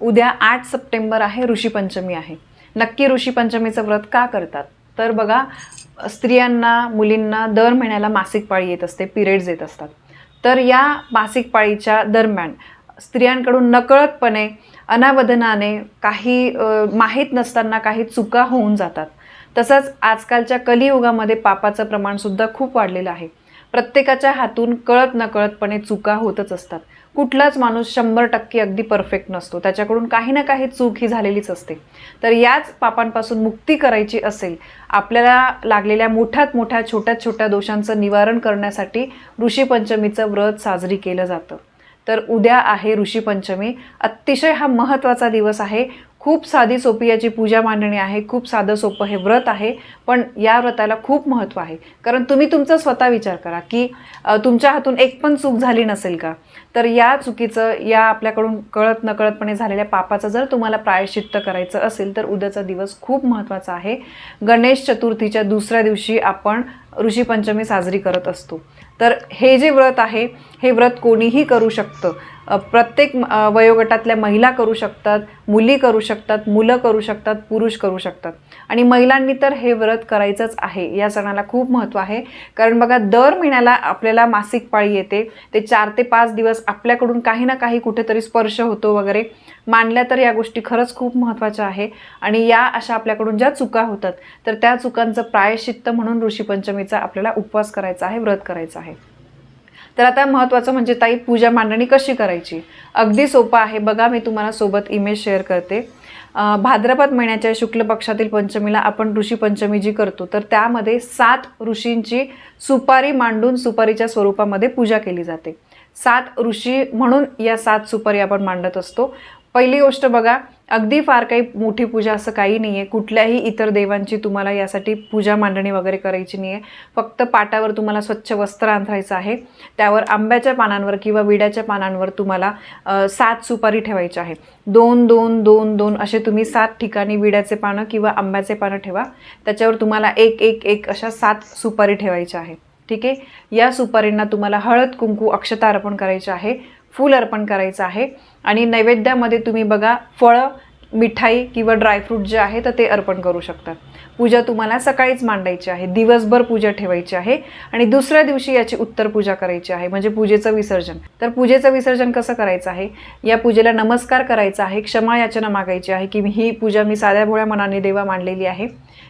उद्या आठ सप्टेंबर आहे ऋषीपंचमी आहे. नक्की ऋषीपंचमीचं व्रत का करतात? तर बघा स्त्रियांना मुलींना दर महिन्याला मासिक पाळी येत असते पिरियड्स येत असतात. तर या मासिक पाळीच्या दरम्यान स्त्रियांकडून नकळतपणे अनावधनाने काही माहीत नसताना काही चुका होऊन जातात. तसंच आजकालच्या कलियुगामध्ये पापाचं प्रमाणसुद्धा खूप वाढलेलं आहे. प्रत्येकाच्या हातून कळत नकळतपणे चुका होतच असतात. कुठलाच माणूस शंभर टक्के अगदी परफेक्ट नसतो. त्याच्याकडून काही ना काही चूक ही झालेलीच असते. तर याच पापांपासून मुक्ती करायची असेल आपल्याला लागलेल्या मोठ्यात मोठ्या छोट्या छोट्या दोषांचं निवारण करण्यासाठी ऋषीपंचमीचं व्रत साजरी केलं जातं. तर उद्या आहे ऋषीपंचमी अतिशय हा महत्त्वाचा दिवस आहे. खूप साधी सोपी याची पूजा मांडणी आहे खूप साधं सोपं हे व्रत आहे पण या व्रताला खूप महत्त्व आहे. कारण तुम्ही तुमचा स्वतः विचार करा की तुमच्या हातून एक पण चूक झाली नसेल का? तर या चुकीचं या आपल्याकडून कळत नकळतपणे झालेल्या पापाचं जर तुम्हाला प्रायश्चित्त करायचं असेल तर उद्याचा दिवस खूप महत्त्वाचा आहे. गणेश चतुर्थीच्या दुसऱ्या दिवशी आपण ऋषीपंचमी साजरी करत असतो. तर हे जे व्रत आहे हे व्रत कोणीही करू शकतं. प्रत्येक वयोगटातल्या महिला करू शकतात मुली करू शकतात मुलं करू शकतात पुरुष करू शकतात. आणि महिलांनी तर हे व्रत करायचंच आहे या सणाला खूप महत्त्व आहे. कारण बघा दर महिन्याला आपल्याला मासिक पाळी येते. ते चार ते पाच दिवस आपल्याकडून काही ना काही कुठेतरी स्पर्श होतो वगैरे. मानल्या तर या गोष्टी खरंच खूप महत्त्वाच्या आहे. आणि या अशा आपल्याकडून ज्या चुका होतात तर त्या चुकांचं प्रायश्चित्त म्हणून करायचा आपल्याला उपवास करायचा आहे व्रत करायचं आहे. तर आता महत्त्वाचं म्हणजे ताई पूजा मांडणी कशी करायची? अगदी सोपं आहे. बघा मी तुम्हाला सोबत इमेज शेअर करते. भाद्रपद महिन्याच्या शुक्ल पक्षातील पंचमीला आपण ऋषी पंचमी जी करतो तर त्यामध्ये सात ऋषींची सुपारी मांडून सुपारीच्या स्वरूपामध्ये पूजा केली जाते. सात ऋषी म्हणून या सात सुपारी आपण मांडत असतो. पहिली गोष्ट बघा अगदी फार काही मोठी पूजा असं काही नाही आहे कुठल्याही इतर देवांची तुम्हाला यासाठी पूजा मांडणी वगैरे करायची नाही आहे फक्त पाटावर तुम्हाला स्वच्छ वस्त्र अंथरायचं आहे. त्यावर आंब्याच्या पानांवर किंवा विड्याच्या पानांवर तुम्हाला सात सुपारी ठेवायची आहे दोन दोन दोन दोन असे तुम्ही सात ठिकाणी विड्याचे पानं किंवा आंब्याचे पानं ठेवा. त्याच्यावर तुम्हाला एक एक एक अशा सात सुपारी ठेवायच्या आहे ठीक आहे? या सुपारींना तुम्हाला हळद कुंकू अक्षता अर्पण करायचे आहे. फूल अर्पण करायचं आहे. आणि नैवेद्यामध्ये तुम्ही बघा फळं मिठाई किंवा ड्रायफ्रूट जे आहे तर ते अर्पण करू शकता. पूजा तुम्हाला सकाळीच मांडायची आहे. दिवसभर पूजा ठेवायची आहे. आणि दुसऱ्या दिवशी याची उत्तर पूजा करायची आहे म्हणजे पूजेचं विसर्जन. तर पूजेचं विसर्जन कसं करायचं आहे? या पूजेला नमस्कार करायचा आहे. क्षमा याचना मागायची आहे की ही पूजा मी साध्या भोळ्या मनाने देवा मांडलेली आहे.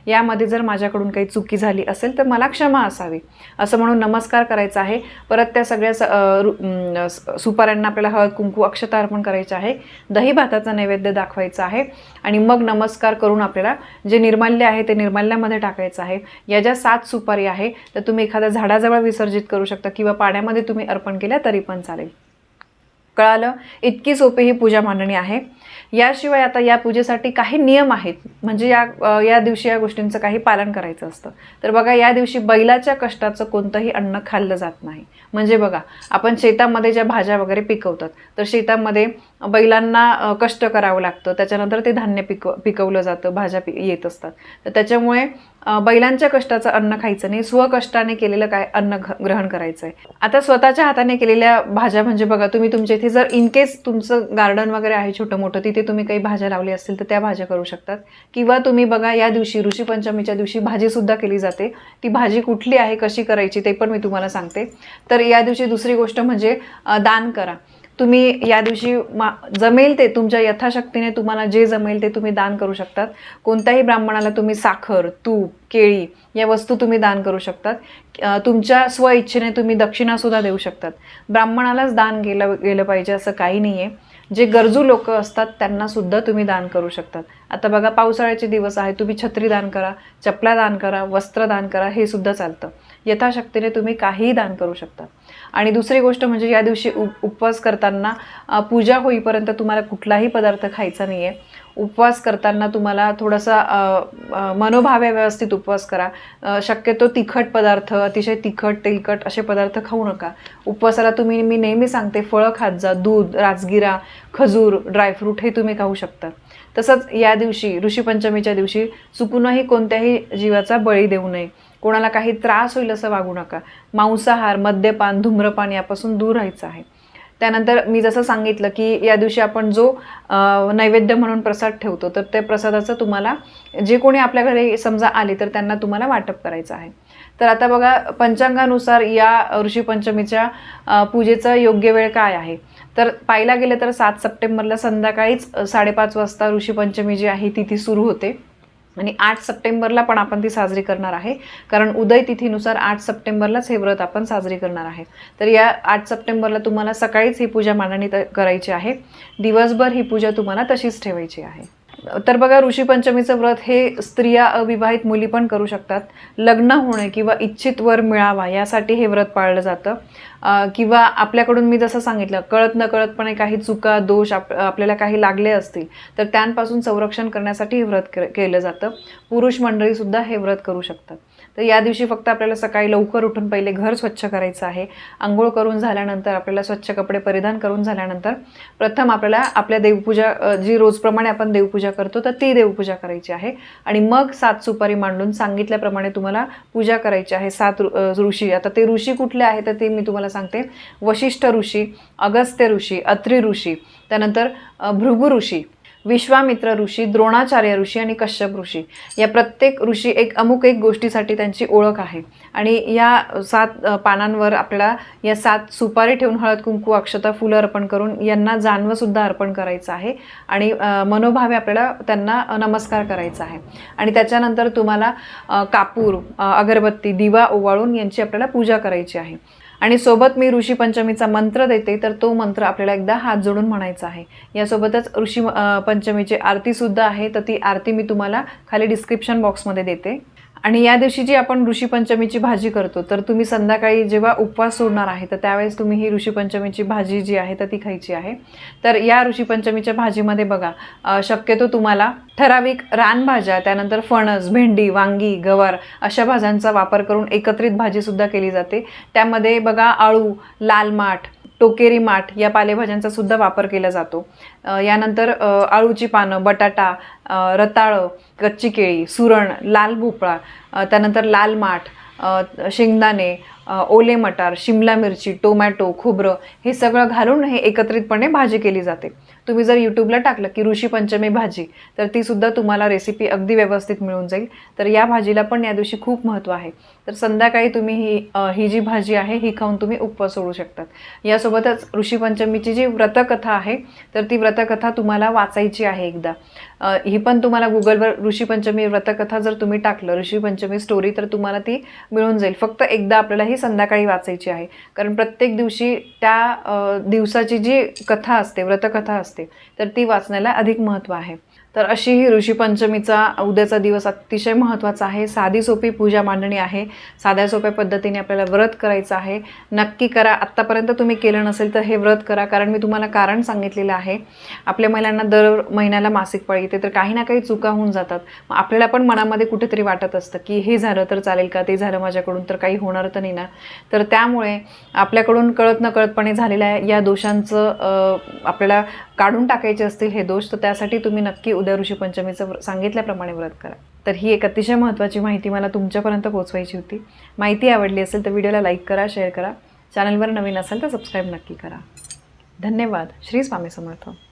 यामध्ये जर माझ्याकडून काही चुकी झाली असेल तर मला क्षमा असावी असं म्हणून नमस्कार करायचा आहे. परत त्या सगळ्या सुपाऱ्यांना आपल्याला हळद कुंकू अक्षता अर्पण करायचं आहे. दही भाताचा नैवेद्य दाखवायचा आहे आणि मग नमस्कार करून आपल्याला जे निर्माल्य आहे ते निर्माल्यामध्ये टाकायचं आहे. या ज्या सात सुपारी आहे तर तुम्ही एखाद्या झाडाजवळ विसर्जित करू शकता किंवा पाण्यामध्ये तुम्ही अर्पण केल्या तरी पण चालेल. कळालं. इतकी सोपी ही पूजा मांडणी आहे. याशिवाय आता या पूजेसाठी काही नियम आहेत. म्हणजे या या दिवशी या गोष्टींचं काही पालन करायचं असतं. तर बघा या दिवशी बैलाच्या कष्टाचं कोणतंही अन्न खाल्लं जात नाही. म्हणजे बघा आपण शेतामध्ये ज्या भाज्या वगैरे पिकवतात तर शेतामध्ये बैलांना कष्ट करावं लागतं. त्याच्यानंतर ते धान्य पिकव पिकवलं जातं भाज्या पि येत असतात. तर त्याच्यामुळे बैलांच्या कष्टाचं अन्न खायचं नाही स्वकष्टाने केलेलं काय अन्न घ- ग्रहण करायचं आहे आता स्वतःच्या हाताने केलेल्या भाज्या म्हणजे बघा तुम्ही तुमच्या इथे जर इन केस तुमचं गार्डन वगैरे आहे छोटं मोठं तिथे तुम्ही काही भाज्या लावली असतील तर त्या भाज्या करू शकतात. किंवा तुम्ही बघा या दिवशी ऋषीपंचमीच्या दिवशी भाजीसुद्धा केली जाते. ती भाजी कुठली आहे कशी करायची ते पण मी तुम्हाला सांगते. तर या दिवशी दुसरी गोष्ट म्हणजे दान करा. तुम्ही या दिवशी मा जमेल ते तुमच्या यथाशक्तीने तुम्हाला जे जमेल ते तुम्ही दान करू शकतात. कोणत्याही ब्राह्मणाला तुम्ही साखर तूप केळी या वस्तू तुम्ही दान करू शकतात. तुमच्या स्वइच्छेने तुम्ही दक्षिणासुद्धा देऊ शकतात. ब्राह्मणालाच दान गेलं गेलं पाहिजे असं काही नाही आहे जे गरजू लोक असतात त्यांनासुद्धा तुम्ही दान करू शकतात. आता बघा पावसाळ्याचे दिवस आहे तुम्ही छत्री दान करा चपला दान करा वस्त्र दान करा हे सुद्धा चालतं. यथाशक्तीने तुम्ही काहीही दान करू शकता. आणि दुसरी गोष्ट म्हणजे या दिवशी उप उपवास करताना पूजा होईपर्यंत तुम्हाला कुठलाही पदार्थ खायचा नाही आहे उपवास करताना तुम्हाला थोडासा मनोभाव मनोभावे व्यवस्थित उपवास करा. शक्यतो तिखट पदार्थ अतिशय तिखट तेलकट असे पदार्थ खाऊ नका. उपवासाला तुम्ही मी नेहमी सांगते फळं खात जा दूध राजगिरा खजूर ड्रायफ्रूट हे तुम्ही खाऊ शकता. तसंच या दिवशी ऋषीपंचमीच्या दिवशी चुकूनही कोणत्याही जीवाचा बळी देऊ नये. कोणाला काही त्रास होईल असं वागू नका. मांसाहार मद्यपान धूम्रपान यापासून दूर राहायचं आहे. त्यानंतर मी जसं सांगितलं की या दिवशी आपण जो नैवेद्य म्हणून प्रसाद ठेवतो तर त्या प्रसादाचं तुम्हाला जे कोणी आपल्या घरी समजा आले तर त्यांना तुम्हाला वाटप करायचं आहे. तर आता बघा पंचांगानुसार या ऋषीपंचमीच्या पूजेचा योग्य वेळ काय आहे? तर पाहायला गेलं तर सात सप्टेंबरला संध्याकाळीच साडेपाच वाजता ऋषीपंचमी जी आहे ती ती सुरू होते. आणि आठ सप्टेंबरला पण आपण ती साजरी करणार आहे. कारण उदय तिथीनुसार आठ सप्टेंबरलाच हे व्रत आपण साजरी करणार आहे. तर या आठ सप्टेंबरला तुम्हाला सकाळीच ही पूजा मांडणी करायची आहे. दिवसभर ही पूजा तुम्हाला तशीच ठेवायची आहे. तर बघा ऋषीपंचमीचं व्रत हे स्त्रिया अविवाहित मुली पण करू शकतात. लग्न होणे किंवा इच्छित वर मिळावा यासाठी हे व्रत पाळलं जातं. किंवा आपल्याकडून मी जसं सांगितलं कळत न कळतपणे काही चुका दोष आप आपल्याला काही लागले असतील तर त्यांपासून संरक्षण करण्यासाठी हे व्रत के- केलं जातं. पुरुष मंडळीसुद्धा हे व्रत करू शकतात. तर या दिवशी फक्त आपल्याला सकाळी लवकर उठून पहिले घर स्वच्छ करायचं आहे. आंघोळ करून झाल्यानंतर आपल्याला स्वच्छ कपडे परिधान करून झाल्यानंतर प्रथम आपल्याला आपल्या देवपूजा जी रोजप्रमाणे आपण देवपूजा करतो तर ती देवपूजा करायची आहे. आणि मग सात सुपारी मांडून सांगितल्याप्रमाणे तुम्हाला पूजा करायची आहे. सात ऋ- ऋषी. आता ते ऋषी कुठले आहे तर ते मी तुम्हाला सांगते. वशिष्ठ ऋषी अगस्त्य ऋषी अत्रि ऋषी त्यानंतर भृगु ऋषी. विश्वामित्र ऋषी द्रोणाचार्य ऋषी आणि कश्यप ऋषी. या प्रत्येक ऋषी एक अमुक एक गोष्टीसाठी त्यांची ओळख आहे. आणि या सात पानांवर आपल्याला या सात सुपारी ठेवून हळद कुंकू अक्षता फुलं अर्पण करून यांना जानवंसुद्धा अर्पण करायचं आहे. आणि मनोभावे आपल्याला त्यांना नमस्कार करायचा आहे. आणि त्याच्यानंतर तुम्हाला कापूर अगरबत्ती दिवा ओवाळून यांची आपल्याला पूजा करायची आहे. आणि सोबत मी ऋषी पंचमीचा मंत्र देते तर तो मंत्र आपल्याला एकदा हात जोडून म्हणायचा आहे. यासोबतच ऋषी पंचमीची आरतीसुद्धा आहे तर ती आरती मी तुम्हाला खाली डिस्क्रिप्शन बॉक्समध्ये देते. आणि या दिवशी जी आपण ऋषीपंचमीची भाजी करतो तर तुम्ही संध्याकाळी जेव्हा उपवास सोडणार आहे तर त्यावेळेस तुम्ही ही ऋषीपंचमीची भाजी जी आहे तर ती खायची आहे. तर या ऋषीपंचमीच्या भाजीमध्ये बघा शक्यतो तुम्हाला ठराविक रानभाज्या त्यानंतर फणस भेंडी वांगी गवार अशा भाज्यांचा वापर करून एकत्रित भाजीसुद्धा केली जाते. त्यामध्ये बघा आळू लाल माठ टोकेरी माठ या पालेभाज्यांचा सुद्धा वापर केला जातो. यानंतर आळूची पानं बटाटा रताळं कच्ची केळी सुरण लाल भोपळा त्यानंतर लाल माठ शेंगदाणे ओले मटार शिमला मिरची टोमॅटो खोबरं हे सगळं घालून हे एकत्रितपणे भाजी केली जाते. तुम्ही जर यूट्यूबला टाकलं की ऋषी पंचमी भाजी तर ती सुद्धा तुम्हाला रेसिपी अगदी व्यवस्थित मिळून जाईल. तर या भाजीला पण या दिवशी खूप महत्त्व आहे. तर संध्याकाळी तुम्ही ही ही जी भाजी आहे ही खाऊन तुम्ही उपवास सोडू शकतात. यासोबतच ऋषीपंचमीची जी व्रतकथा आहे तर ती व्रतकथा तुम्हाला वाचायची आहे एकदा. ही पण तुम्हाला गुगलवर ऋषीपंचमी व्रतकथा जर तुम्ही टाकलं ऋषीपंचमी स्टोरी तर तुम्हाला ती मिळून जाईल. फक्त एकदा आपल्याला ही संध्याकाळी वाचायची आहे. कारण प्रत्येक दिवशी त्या दिवसाची जी कथा असते व्रतकथा असते तर ती वाचण्याला अधिक महत्त्व आहे. तर अशी ही ऋषीपंचमीचा उद्याचा दिवस अतिशय महत्त्वाचा आहे. साधी सोपी पूजा मांडणी आहे. साध्या सोप्या पद्धतीने आपल्याला व्रत करायचं आहे. नक्की करा. आत्तापर्यंत तुम्ही केलं नसेल तर हे व्रत करा कारण मी तुम्हाला कारण सांगितलेलं आहे. आपल्या महिलांना दर महिन्याला मासिक पाळी येते तर काही ना काही चुका होऊन जातात. मग आपल्याला पण मनामध्ये कुठेतरी वाटत असतं की हे झालं तर चालेल का ते झालं माझ्याकडून तर काही होणार तर नाही ना. तर त्यामुळे आपल्याकडून कळत नकळतपणे झालेल्या या दोषांचं आपल्याला काढून टाकायचे असतील हे दोष तर त्यासाठी तुम्ही नक्की उद्या ऋषी पंचमीचं सांगितल्याप्रमाणे व्रत करा. तर ही एक अतिशय महत्त्वाची माहिती मला तुमच्यापर्यंत पोहोचवायची होती. माहिती आवडली असेल तर व्हिडिओला लाईक करा शेअर करा. चॅनलवर नवीन असेल तर सबस्क्राईब नक्की करा. धन्यवाद. श्री स्वामी समर्थ.